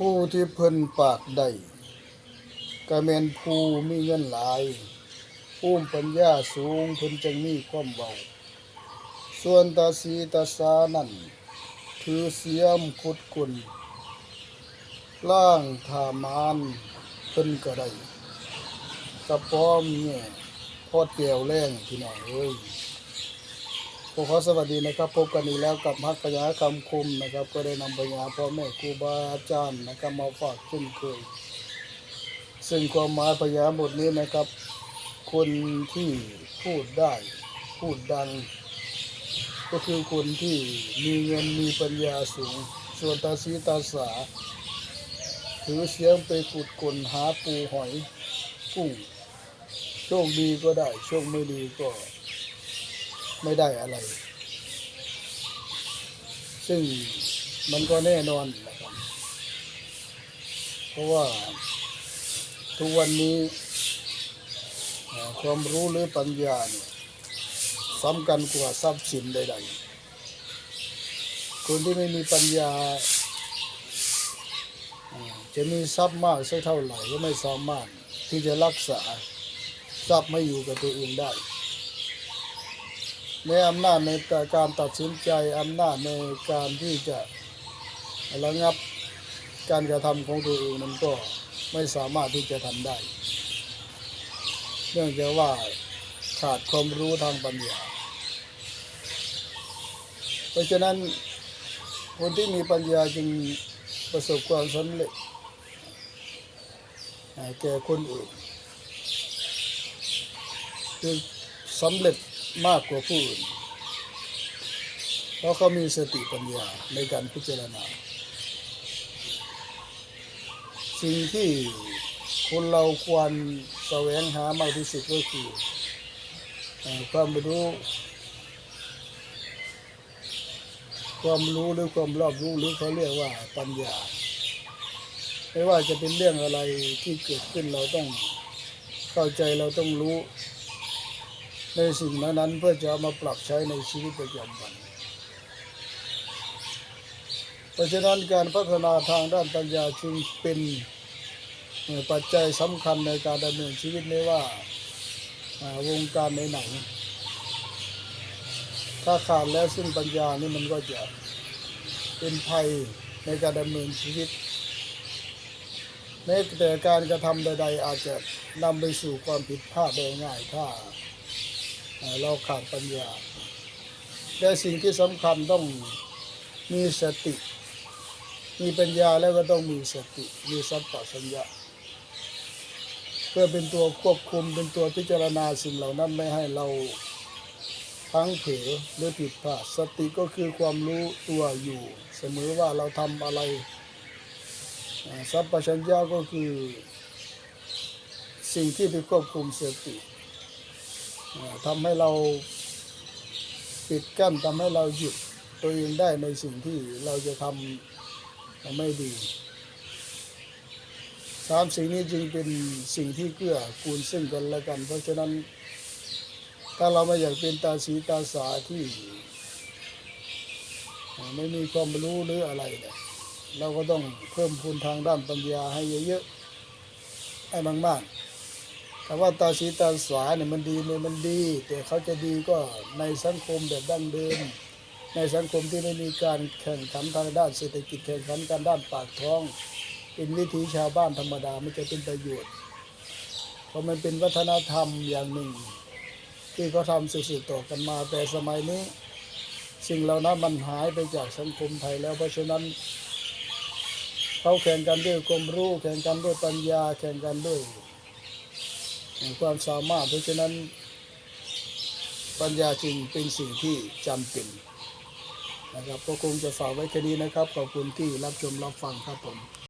ผู้ที่เพิ่นปากได้ก็แม่นผู้มีเงินหลายภูมิปัญญาสูงเพิ่นจึงมีความเบา ส่วนตาสีตาสานั่นถือเสียมขุดกุนล่างถามานเพิ่นก็ได้กระป้อมเนี่ยพอดแก้วแรงพี่น้องเอ้ย ผมขอสวัสดีนะครับ พบกันอีกแล้วกับฮักปัญญาคำคมนะครับ ก็ได้นำปัญญาพ่อแม่ครูบาอาจารย์นะครับมาฝากเช่นเคยซึ่งความหมายปัญญาบทนี้นะครับ คนที่พูดได้ พูดดัง ก็คือคนที่มีเงินมีปัญญาสูง ส่วนตาสีตาสาถือเสียงไปขุดกลหาปูหอยกุ้งโชคดีก็ได้ โชคไม่ดีก็ ไม่ได้อะไร ซึ่งมันก็แน่นอนนะครับเพราะว่าทุกวันนี้ความรู้หรือปัญญาเนี่ยสำคัญกว่าทรัพย์สินใดๆ คนที่ไม่มีปัญญา จะมีทรัพย์มากสักเท่าไหร่ก็ไม่สามารถที่จะรักษาทรัพย์ไม่อยู่กับตัวเองได้ ในอำนาจในการตัดสินใจอำนาจในการที่จะระงับการกระทำของตัวเองนั้นก็ไม่สามารถที่จะทำได้ เนื่องจากว่าขาดความรู้ทางปัญญา เพราะฉะนั้นคนที่มีปัญญาจึงประสบความสำเร็จแก่คนอื่นคือสำเร็จ มากกว่าผู้อื่น เพราะเขามีสติปัญญาในการพิจารณา สิ่งที่คนเราควรแสวงหามากที่สุดก็คือเอ่อความรู้ ความรู้หรือความรอบรู้หรือเขาเรียกว่าปัญญา ไม่ว่าจะเป็นเรื่องอะไรที่เกิดขึ้นเราต้องเข้าใจเราต้องรู้ ในสิ่งนั้นๆเพื่อจะามาปรับใช้ในชีวิตประจำวัน เพราะฉะนั้นการพัฒนาทางด้านปัญญาจึงเป็นปัจจัยสำคัญในการดำเนินชีวิตไม่ว่าอ่าวงการไหนๆถ้าขาดแล้วซึ่งปัญญานี่มันก็จะเป็นภัยในการดำเนินชีวิตแม้แต่การกระทำใด ๆ อาจจะนำไปสู่ความผิดพลาดได้ง่ายถ้า เราขาดปัญญาแต่สิ่งที่สำคัญต้องมีสติ มีปัญญาแล้วก็ต้องมีสติ มีสัมปชัญญะเพื่อเป็นตัวควบคุมเป็นตัวพิจารณาสิ่งเหล่านั้นไม่ให้เราพลังเผลอหรือผิดพลาดสติก็คือความรู้ตัวอยู่ เสมอว่าเราทำอะไรสัมปชัญญะก็คือ สิ่งที่ไปควบคุมสติ ทำให้เราปิดกั้นทำให้เราหยุดตัวเองได้ในสิ่งที่เราจะทำไม่ดีสามสิ่งนี้จึงเป็นสิ่งที่เกื้อกูลซึ่งกันและกัน เพราะฉะนั้น ถ้าเราไม่อยากเป็นตาสีตาสาที่ ไม่มีความรู้หรืออะไรเนี่ยเราก็ต้องเพิ่มพูนทางด้านปัญญาให้เยอะๆให้มากๆ แต่ว่าตาสีตาสาเนี่ยมันดีเนี่ยมันดี แต่เขาจะดีก็ในสังคมแบบดั้งเดิม ในสังคมที่ไม่มีการแข่งขันทางด้านเศรษฐกิจแข่งขันกันด้านปากท้อง เป็นวิถีชาวบ้านธรรมดาไม่จะเป็นประโยชน์ เพราะมันเป็นวัฒนธรรมอย่างหนึ่ง ที่เขาทำสืบต่อกันมาแต่สมัยนี้ สิ่งเหล่านั้นมันหายไปจากสังคมไทยแล้วเพราะฉะนั้นเขาแข่งกันด้วยความรู้แข่งกันด้วยปัญญาแข่งกันด้วย ความสามารถ เพราะฉะนั้น ปัญญาจึงเป็นสิ่งที่จำเป็นนะครับก็คงจะฝากไว้แค่นี้นะครับ ขอบคุณที่รับชมรับฟังครับผม